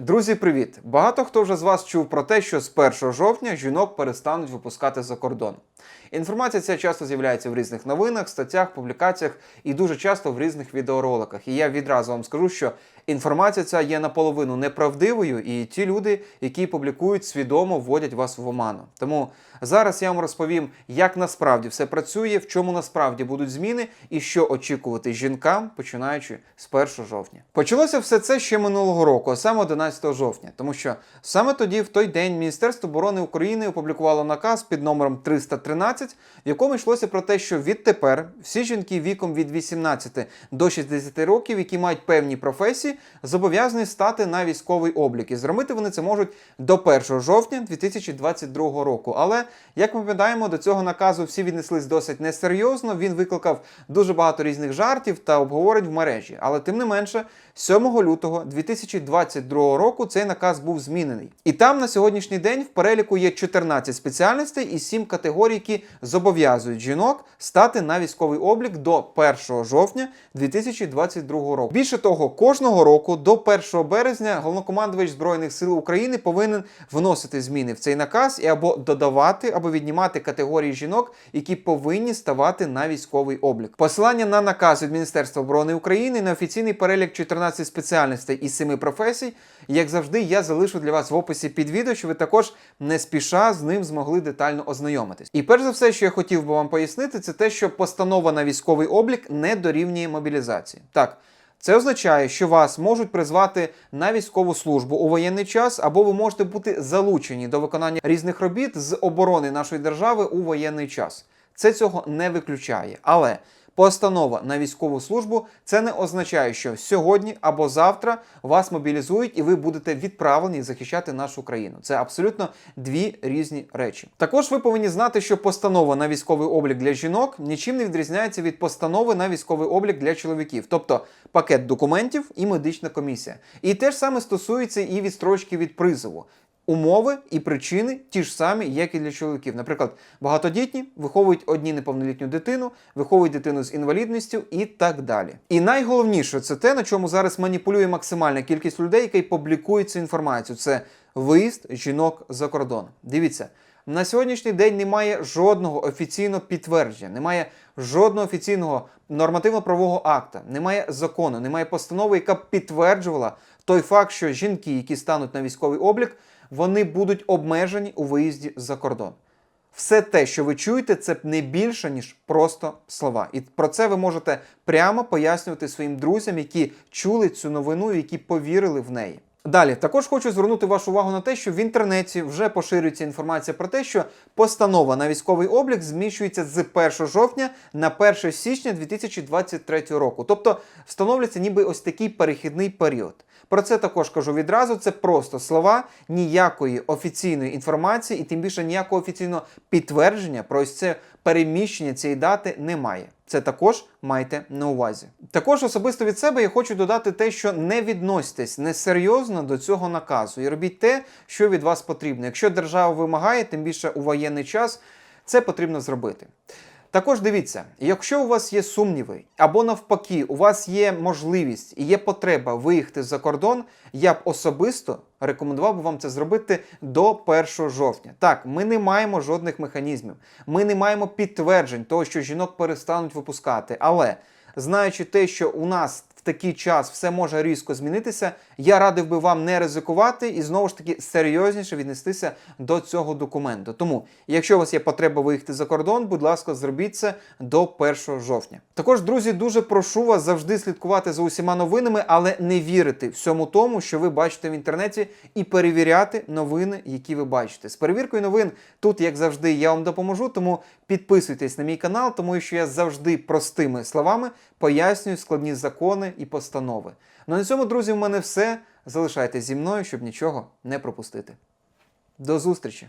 Друзі, привіт! Багато хто вже з вас чув про те, що з 1 жовтня жінок перестануть випускати за кордон. Інформація ця часто з'являється в різних новинах, статтях, публікаціях і дуже часто в різних відеороликах. І я відразу вам скажу, що інформація ця є наполовину неправдивою, і ті люди, які публікують, свідомо вводять вас в оману. Тому зараз я вам розповім, як насправді все працює, в чому насправді будуть зміни і що очікувати жінкам, починаючи з 1 жовтня. Почалося все це ще минулого року, а саме 11 жовтня, тому що саме тоді, в той день, Міністерство оборони України опублікувало наказ під номером 313, в якому йшлося про те, що відтепер всі жінки віком від 18 до 60 років, які мають певні професії, зобов'язані стати на військовий облік. І зробити вони це можуть до 1 жовтня 2022 року. Але як ми пам'ятаємо, до цього наказу всі віднеслись досить несерйозно. Він викликав дуже багато різних жартів та обговорень в мережі. Але тим не менше, 7 лютого 2022 року цей наказ був змінений. І там на сьогоднішній день в переліку є 14 спеціальностей і 7 категорій, які зобов'язують жінок стати на військовий облік до 1 жовтня 2022 року. Більше того, кожного року до 1 березня головнокомандувач збройних сил України повинен вносити зміни в цей наказ і або додавати, або віднімати категорії жінок, які повинні ставати на військовий облік. Посилання на наказ від Міністерства оборони України на офіційний перелік 14 спеціальностей і 7 професій, як завжди, я залишу для вас в описі під відео, щоб ви також не спіша з ним змогли детально ознайомитись. І перш за все, що я хотів би вам пояснити, це те, що постанова на військовий облік не дорівнює мобілізації. Так. Це означає, що вас можуть призвати на військову службу у воєнний час, або ви можете бути залучені до виконання різних робіт з оборони нашої держави у воєнний час. Це цього не виключає. Але постанова на військову службу це не означає, що сьогодні або завтра вас мобілізують і ви будете відправлені захищати нашу країну. Це абсолютно дві різні речі. Також ви повинні знати, що постанова на військовий облік для жінок нічим не відрізняється від постанови на військовий облік для чоловіків, тобто пакет документів і медична комісія. І те ж саме стосується і відстрочки від призову. Умови і причини ті ж самі, як і для чоловіків. Наприклад, багатодітні виховують одні неповнолітню дитину, виховують дитину з інвалідністю і так далі. І найголовніше це те, на чому зараз маніпулює максимальна кількість людей, які публікують цю інформацію. Це виїзд жінок за кордон. Дивіться. На сьогоднішній день немає жодного офіційного підтвердження, немає жодного офіційного нормативно-правового акта, немає закону, немає постанови, яка б підтверджувала той факт, що жінки, які стануть на військовий облік, вони будуть обмежені у виїзді за кордон. Все те, що ви чуєте, це не більше, ніж просто слова. І про це ви можете прямо пояснювати своїм друзям, які чули цю новину, які повірили в неї. Далі також хочу звернути вашу увагу на те, що в інтернеті вже поширюється інформація про те, що постанова на військовий облік зміщується з 1 жовтня на 1 січня 2023 року. Тобто встановлюється ніби ось такий перехідний період. Про це також кажу відразу. Це просто слова, ніякої офіційної інформації, і тим більше ніякого офіційного підтвердження про ось це переміщення цієї дати немає. Це також майте на увазі. Також особисто від себе я хочу додати те, що не відноситесь несерйозно до цього наказу і робіть те, що від вас потрібно. Якщо держава вимагає, тим більше у воєнний час, це потрібно зробити. Також дивіться, якщо у вас є сумніви, або навпаки, у вас є можливість і є потреба виїхати за кордон, я б особисто рекомендував би вам це зробити до 1 жовтня. Так, ми не маємо жодних механізмів, ми не маємо підтверджень того, що жінок перестануть випускати. Але знаючи те, що у нас такий час все може різко змінитися, я радив би вам не ризикувати і знову ж таки серйозніше віднестися до цього документу. Тому, якщо у вас є потреба виїхати за кордон, будь ласка, зробіть це до 1 жовтня. Також, друзі, дуже прошу вас завжди слідкувати за усіма новинами, але не вірити всьому тому, що ви бачите в інтернеті, і перевіряти новини, які ви бачите. З перевіркою новин тут, як завжди, я вам допоможу. Тому підписуйтесь на мій канал, тому що я завжди простими словами пояснюю складні закони і постанови. Ну на цьому, друзі, в мене все. Залишайтесь зі мною, щоб нічого не пропустити. До зустрічі!